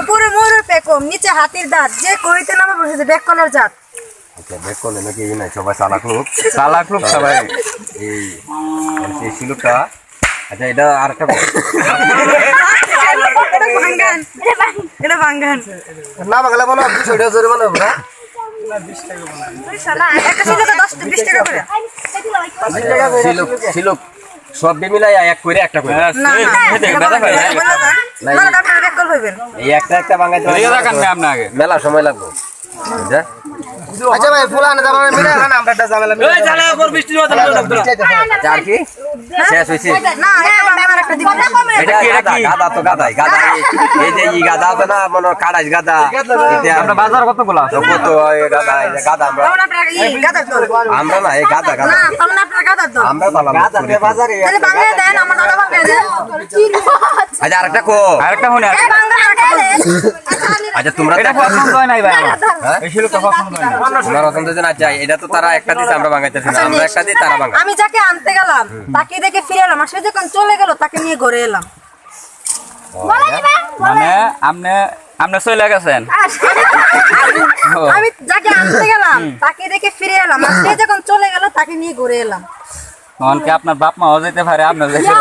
উপরে ময়ূরের পেকম নিচে হাতির দাঁত। যে কইতে নামে বসেছে ব্যাক কলার জাত। আচ্ছা বেক করলে নাকি এই নাই সবাই চালাক লোক। চালাক লোক সবাই। এই এই শিলুকটা আচ্ছা এটা আর একটা এটা ভাঙ্গান। এটা ভাঙ্গান। না বাংলা বলো টাকা জোরে বলো না? সব মিলাই এক করে একটা করে। না না না। না না এই একটা একটা না মেলা সময় লাগবে। আচ্ছা ভাই ফুলা আনে দাম মিলে আমরা একটা ঝামেলা মিলে আর কি? শেষ হইছে না একটা এটা কি, এটা কি? গাদা তো গাদাই গাদা এই- এই যে ই গাদা না মনে গাদা এটা বাজার কতগুলো আছে? কত গাদা গাদা আমরা তখন আপনারা ই গাদার দল আমরা না এই গাদা গাদা না তখন আপনারা গাদার দল আমরা পালাম বাজারে তাহলে ভাঙ্গায় দেন আমার দাদা ভাঙ্গায় দেন। আচ্ছা আরেকটা কো। আরেকটা এই ভাঙ্গান আরেকটা দেন আচ্ছা তোমরা এটা তো পছন্দ হয় নাই ভাই হ্যাঁ? এই শিলুকটা পছন্দ হয় না তোমার পছন্দ না এটা তো তারা একটা আমরা ভাঙাইতেছি না আমরা একটা দিই তারা ভাঙা আমি যাকে আনতে গেলাম তাকে দেখে ফিরে এলাম যখন চলে গেল তাকে নিয়ে ঘরে এলাম মানে আপনি আপনি চলে গেছেন আমি যাকে আনতে গেলাম তাকে দেখে ফিরে এলাম আর সে যখন চলে গেল তাকে নিয়ে ঘুরে এলাম তখন কি আপনার বাপ মাও যেতে পারে আপনার যেতে